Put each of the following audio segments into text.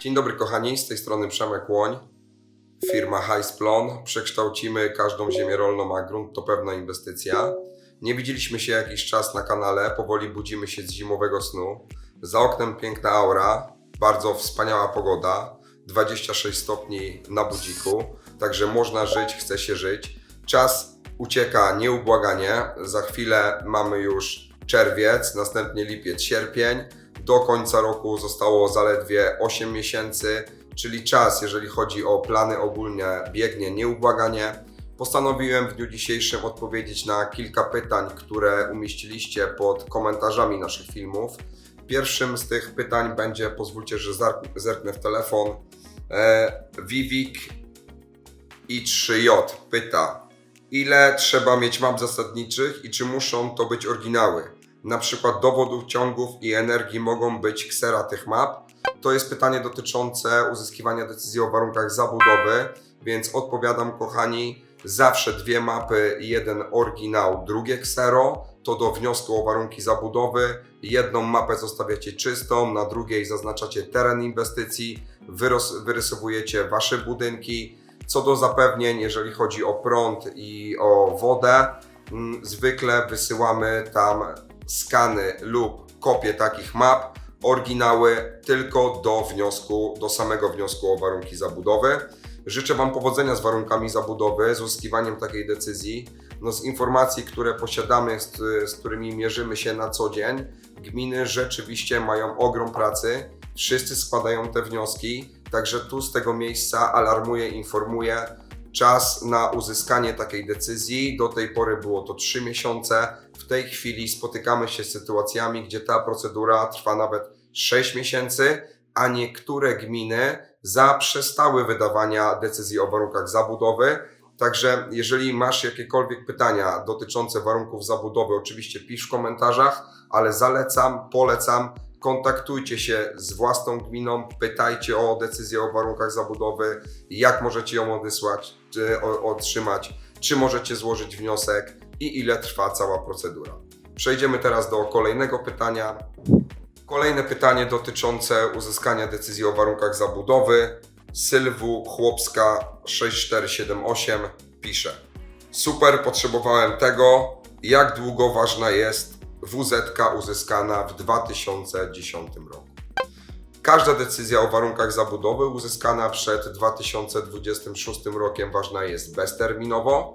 Dzień dobry kochani, z tej strony Przemek Łoń, firma Highsplon. Przekształcimy każdą ziemię rolną, a grunt to pewna inwestycja. Nie widzieliśmy się jakiś czas na kanale, powoli budzimy się z zimowego snu. Za oknem piękna aura, bardzo wspaniała pogoda, 26 stopni na budziku, także można żyć, chce się żyć. Czas ucieka nieubłaganie, za chwilę mamy już czerwiec, następnie lipiec, sierpień. Do końca roku zostało zaledwie 8 miesięcy, czyli czas, jeżeli chodzi o plany ogólnie, biegnie nieubłaganie. Postanowiłem w dniu dzisiejszym odpowiedzieć na kilka pytań, które umieściliście pod komentarzami naszych filmów. Pierwszym z tych pytań będzie, pozwólcie, że zerknę w telefon, e, Vivik i3J pyta, ile trzeba mieć map zasadniczych i czy muszą to być oryginały? Na przykład dowodów ciągów i energii mogą być ksera tych map? To jest pytanie dotyczące uzyskiwania decyzji o warunkach zabudowy, więc odpowiadam kochani, zawsze dwie mapy, jeden oryginał, drugie ksero, to do wniosku o warunki zabudowy. Jedną mapę zostawiacie czystą, na drugiej zaznaczacie teren inwestycji, wyrysowujecie wasze budynki. Co do zapewnień, jeżeli chodzi o prąd i o wodę, mm, zwykle wysyłamy tam skany lub kopie takich map, oryginały tylko do wniosku, do samego wniosku o warunki zabudowy. Życzę Wam powodzenia z warunkami zabudowy, z uzyskiwaniem takiej decyzji. No, z informacji, które posiadamy, z, z którymi mierzymy się na co dzień, gminy rzeczywiście mają ogrom pracy. Wszyscy składają te wnioski, także tu z tego miejsca alarmuję, informuję. Czas na uzyskanie takiej decyzji. Do tej pory było to 3 miesiące. W tej chwili spotykamy się z sytuacjami, gdzie ta procedura trwa nawet 6 miesięcy, a niektóre gminy zaprzestały wydawania decyzji o warunkach zabudowy. Także jeżeli masz jakiekolwiek pytania dotyczące warunków zabudowy, oczywiście pisz w komentarzach, ale zalecam, polecam, kontaktujcie się z własną gminą, pytajcie o decyzję o warunkach zabudowy, jak możecie ją odesłać, otrzymać, czy możecie złożyć wniosek i ile trwa cała procedura. Przejdziemy teraz do kolejnego pytania. Kolejne pytanie dotyczące uzyskania decyzji o warunkach zabudowy. Sylwu Chłopska 6478 pisze. Super, potrzebowałem tego. Jak długo ważna jest WZ uzyskana w 2010 roku? Każda decyzja o warunkach zabudowy uzyskana przed 2026 rokiem ważna jest bezterminowo.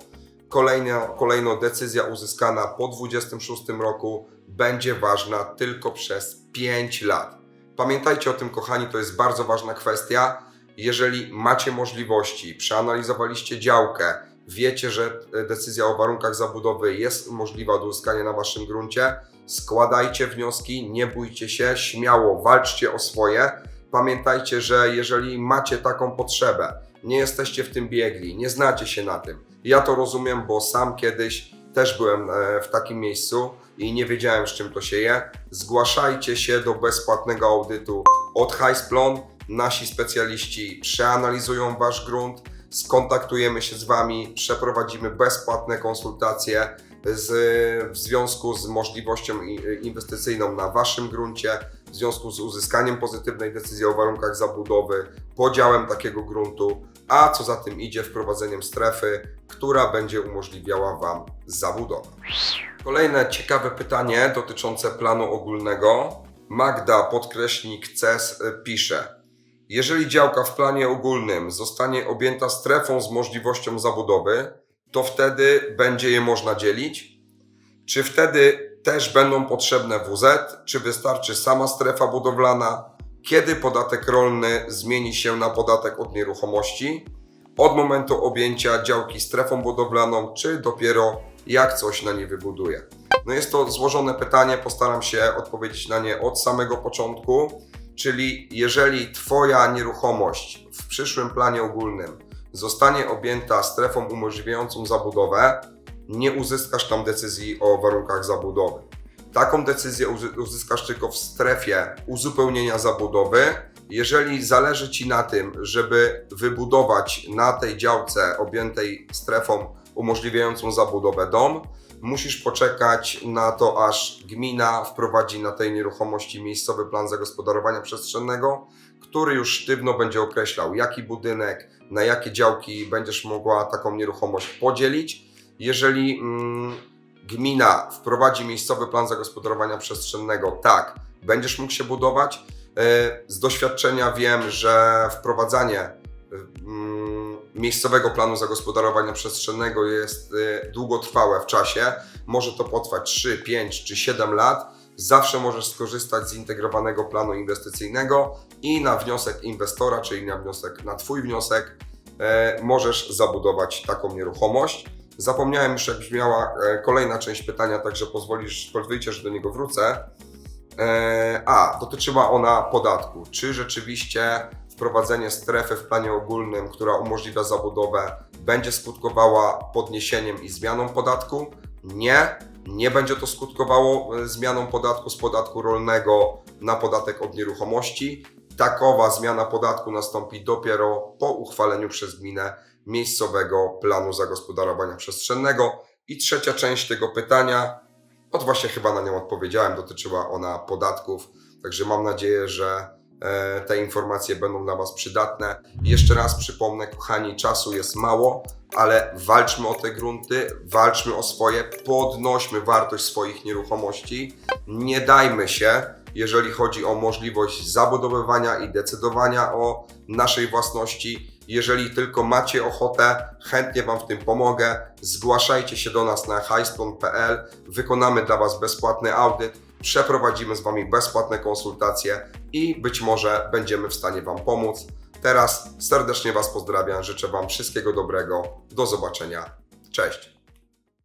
Kolejna, kolejno decyzja uzyskana po 26 roku będzie ważna tylko przez 5 lat. Pamiętajcie o tym, kochani, to jest bardzo ważna kwestia. Jeżeli macie możliwości, przeanalizowaliście działkę, wiecie, że e, decyzja o warunkach zabudowy jest możliwa do uzyskania na waszym gruncie, składajcie wnioski, nie bójcie się, śmiało walczcie o swoje. Pamiętajcie, że jeżeli macie taką potrzebę, nie jesteście w tym biegli, nie znacie się na tym. Ja to rozumiem, bo sam kiedyś też byłem e, w takim miejscu i nie wiedziałem, z czym to się je. Zgłaszajcie się do bezpłatnego audytu od Highsplon. Nasi specjaliści przeanalizują wasz grunt, skontaktujemy się z wami, przeprowadzimy bezpłatne konsultacje z, w związku z możliwością inwestycyjną na waszym gruncie, w związku z uzyskaniem pozytywnej decyzji o warunkach zabudowy, podziałem takiego gruntu, a co za tym idzie wprowadzeniem strefy, która będzie umożliwiała wam zabudowę. Kolejne ciekawe pytanie dotyczące planu ogólnego. Magda podkreśnik CES y, pisze: Jeżeli działka w planie ogólnym zostanie objęta strefą z możliwością zabudowy, to wtedy będzie je można dzielić? Czy wtedy też będą potrzebne WZ? Czy wystarczy sama strefa budowlana? Kiedy podatek rolny zmieni się na podatek od nieruchomości? Od momentu objęcia działki strefą budowlaną, czy dopiero jak coś na nie wybuduje? No jest to złożone pytanie, postaram się odpowiedzieć na nie od samego początku. Czyli jeżeli Twoja nieruchomość w przyszłym planie ogólnym zostanie objęta strefą umożliwiającą zabudowę, nie uzyskasz tam decyzji o warunkach zabudowy. Taką decyzję uzy- uzyskasz tylko w strefie uzupełnienia zabudowy. Jeżeli zależy Ci na tym, żeby wybudować na tej działce objętej strefą umożliwiającą zabudowę dom, musisz poczekać na to, aż gmina wprowadzi na tej nieruchomości miejscowy plan zagospodarowania przestrzennego, który już sztywno będzie określał, jaki budynek, na jakie działki będziesz mogła taką nieruchomość podzielić. Jeżeli mm, gmina wprowadzi miejscowy plan zagospodarowania przestrzennego, tak, będziesz mógł się budować. E, Z doświadczenia wiem, że wprowadzanie mm, miejscowego planu zagospodarowania przestrzennego jest e, długotrwałe w czasie. Może to potrwać 3, 5 czy 7 lat. Zawsze możesz skorzystać z zintegrowanego planu inwestycyjnego i na wniosek inwestora, czyli na wniosek, na Twój wniosek, e, możesz zabudować taką nieruchomość. Zapomniałem już, jak brzmiała e, kolejna część pytania, także pozwolisz, pozwolicie, że do niego wrócę. E, A, dotyczyła ona podatku. Czy rzeczywiście wprowadzenie strefy w planie ogólnym, która umożliwia zabudowę, będzie skutkowała podniesieniem i zmianą podatku? Nie, nie będzie to skutkowało e, zmianą podatku z podatku rolnego na podatek od nieruchomości. Takowa zmiana podatku nastąpi dopiero po uchwaleniu przez gminę miejscowego planu zagospodarowania przestrzennego. I trzecia część tego pytania, od właśnie chyba na nią odpowiedziałem, dotyczyła ona podatków, także mam nadzieję, że te informacje będą dla Was przydatne. Jeszcze raz przypomnę, kochani, czasu jest mało, ale walczmy o te grunty, walczmy o swoje, podnośmy wartość swoich nieruchomości, nie dajmy się, jeżeli chodzi o możliwość zabudowywania i decydowania o naszej własności. Jeżeli tylko macie ochotę, chętnie Wam w tym pomogę. Zgłaszajcie się do nas na highstone.pl. Wykonamy dla Was bezpłatny audyt, przeprowadzimy z Wami bezpłatne konsultacje i być może będziemy w stanie Wam pomóc. Teraz serdecznie Was pozdrawiam, życzę Wam wszystkiego dobrego. Do zobaczenia. Cześć.